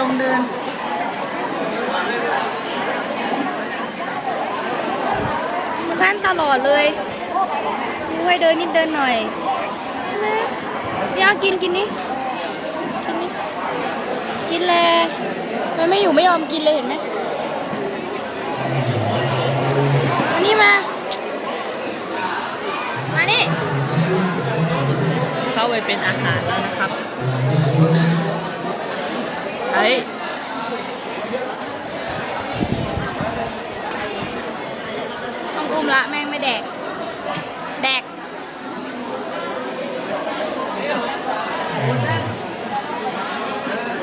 ลงเดิน แว่นตลอดเลยนี่ไว้เดินนิดเดินหน่อยนี่เอากินกินนี่กินนี้กินเลยมันไม่อยู่ไม่ยอมกินเลยเห็นไหมอันนี้มา มานี่ เข้าไปเป็นอาหารแล้วนะครับ เฮ้ยต้องอุ้มละแม่งไม่แดก แดก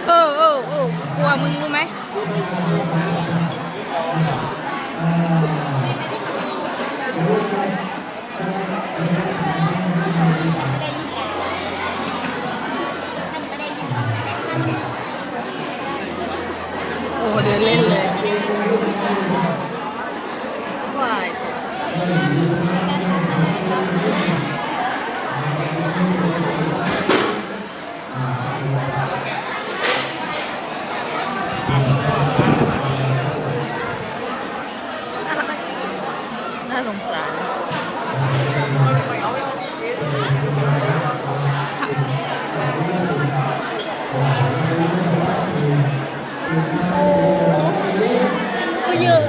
เออเออเออกลัวมึงรู้ไหมโน่าสงสารก็เยอะ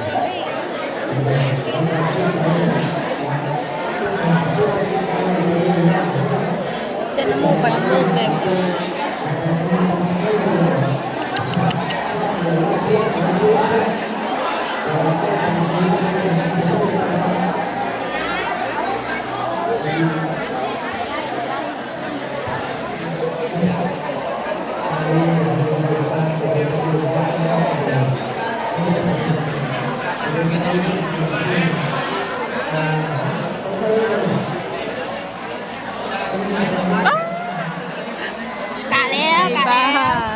เช็ดน้ำมูกก่อนน้ำมูกเต็มเลย กะแล้วกะแล้ว